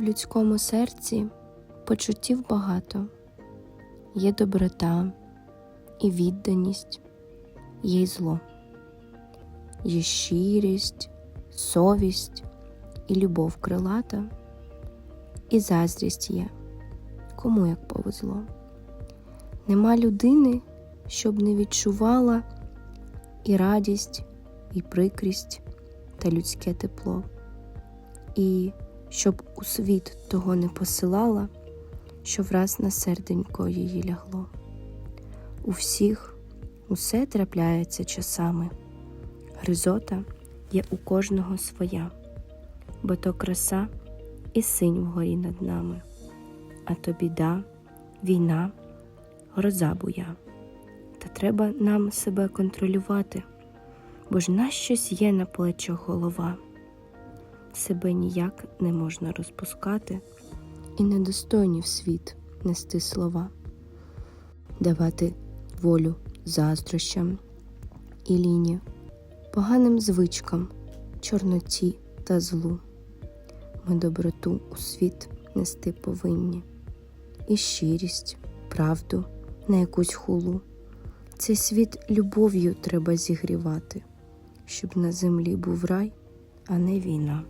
В людському серці почуттів багато. Є доброта і відданість, є й зло, є щирість, совість і любов крилата, і заздрість є, кому як повезло. Нема людини, щоб не відчувала і радість, і прикрість та людське тепло, і щоб у світ того не посилала, що враз на серденько її лягло. У всіх усе трапляється часами, гризота є у кожного своя, бо то краса і синь вгорі над нами, а то біда, війна, гроза буя. Та треба нам себе контролювати, бо ж на щось є на плечах голова. Себе ніяк не можна розпускати і недостойні в світ нести слова, давати волю заздрощам і ліні, поганим звичкам, чорноті та злу. Ми доброту у світ нести повинні, і щирість, правду на якусь хулу. Цей світ любов'ю треба зігрівати, щоб на землі був рай, а не війна.